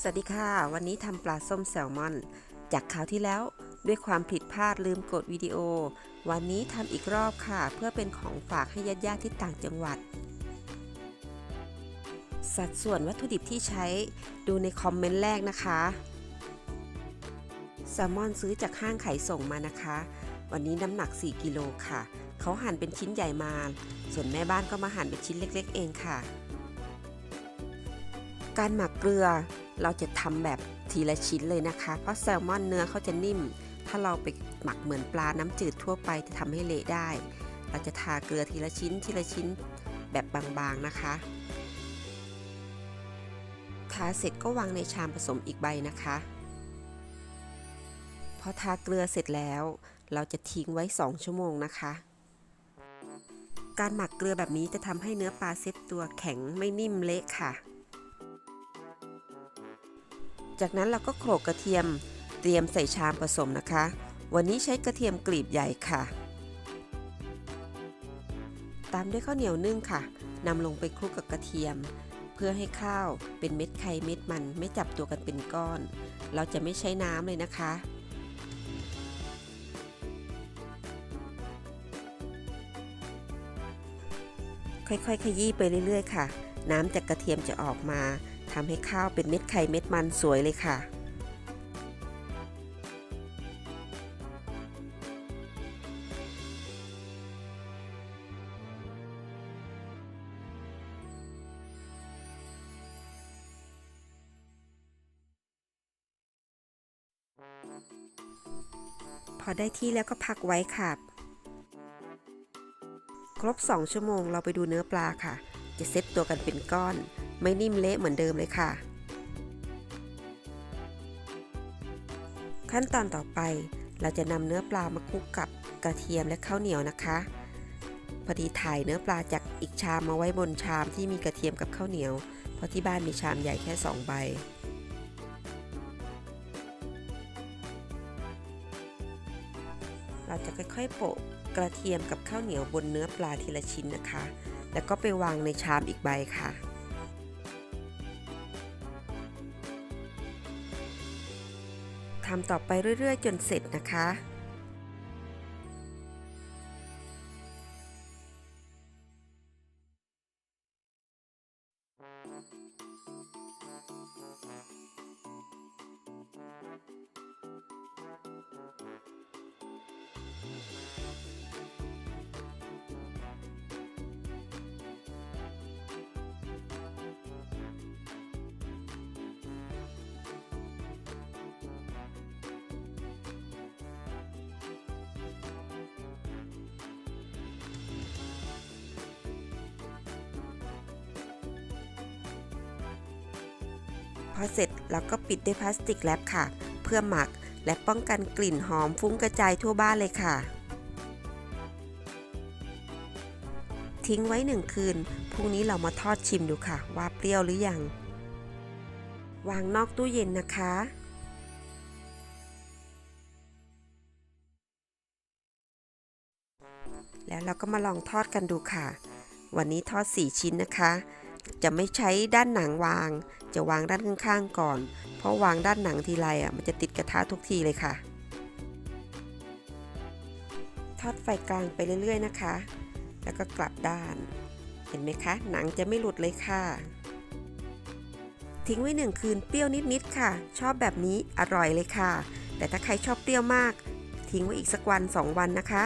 สวัสดีค่ะ วันนี้ทำปลาส้มแซลมอน จากคราวที่แล้วด้วยความผิดพลาดลืมกดวิดีโอ วันนี้ทำอีกรอบค่ะ เพื่อเป็นของฝากให้ญาติๆที่ต่างจังหวัด สัดส่วนวัตถุดิบที่ใช้ดูในคอมเมนต์แรกนะคะแซลมอนซื้อจากห้างขายส่งมานะคะ วันนี้น้ำหนัก 4 กิโลค่ะ เขาหั่นเป็นชิ้นใหญ่มา ส่วนแม่บ้านก็มาหั่นเป็นชิ้นเล็ก ๆ เองค่ะ การหมักเกลือ เราจะทำแบบทีละชิ้นเลยนะคะ เพราะแซลมอนเนื้อเขาจะนิ่ม ถ้าเราไปหมักเหมือนปลาน้ำจืดทั่วไปจะทำให้เละได้ เราจะทาเกลือทีละชิ้นทีละชิ้นแบบบางๆนะคะทาเสร็จก็วางในชามผสมอีกใบนะคะ พอทาเกลือเสร็จแล้ว เราจะทิ้งไว้ 2 ชั่วโมงนะคะ การหมักเกลือแบบนี้จะทำให้เนื้อปลาเซ็ตตัวแข็งไม่นิ่มเละค่ะ จากนั้นเราก็โขลกกระเทียมเตรียมใส่ชามผสมนะคะ วันนี้ใช้กระเทียมกลีบใหญ่ค่ะ ตามด้วยข้าวเหนียวนึ่งค่ะนำลงไปคลุกกับกระเทียม เพื่อให้ข้าวเป็นเม็ดไข่เม็ดมันไม่จับตัวกันเป็นก้อน เราจะไม่ใช้น้ำเลยนะคะค่อยๆ ขยี้ไปเรื่อย ๆ ค่ะ น้ำจากกระเทียมจะออกมา ทำให้ข้าวเป็นเม็ดไข่เม็ดมันสวยเลยค่ะ พอได้ที่แล้วก็พักไว้ค่ะ ครบ 2 ชั่วโมงเราไปดูเนื้อปลาค่ะ จะเซ็ตตัวกันเป็นก้อน ไม่นิ่มเละเหมือนเดิมเลยค่ะ ขั้นตอนต่อไปเราจะนำเนื้อปลามาคลุกกับกระเทียมและข้าวเหนียวนะคะพอดีถ่ายเนื้อปลาจากอีกชามมาไว้บนชามที่มีกระเทียมกับข้าวเหนียว เพราะที่บ้านมีชามใหญ่แค่2ใบ เราจะค่อยๆโปะกระเทียมกับข้าวเหนียวบนเนื้อปลาทีละชิ้นนะคะ แล้วก็ไปวางในชามอีกใบค่ะ ทำต่อไปเรื่อยๆ จนเสร็จนะคะ อเสร็จเราก็ปิดด้วยพลาสติกแรปค่ะ เพื่อหมักและป้องกันกลิ่นหอมฟุ้งกระจายทั่วบ้านเลยค่ะ ทิ้งไว้หนึ่งคืนพรุ่งนี้เรามาทอดชิมดูค่ะ ว่าเปรี้ยวหรือยัง วางนอกตู้เย็นนะคะแล้วเราก็มาลองทอดกันดูค่ะ วันนี้ทอด 4 ชิ้นนะคะ จะไม่ใช้ด้านหนังวาง จะวางด้านข้างๆก่อน เพราะวางด้านหนังทีไรอะมันจะติดกระทะทุกทีเลยค่ะ ทอดไฟกลางไปเรื่อยๆนะคะ แล้วก็กลับด้าน เห็นไหมคะ หนังจะไม่หลุดเลยค่ะ ทิ้งไว้หนึ่งคืนเปรี้ยวนิดๆค่ะ ชอบแบบนี้อร่อยเลยค่ะ แต่ถ้าใครชอบเปรี้ยวมาก ทิ้งไว้อีกสักวัน 2 วันนะคะ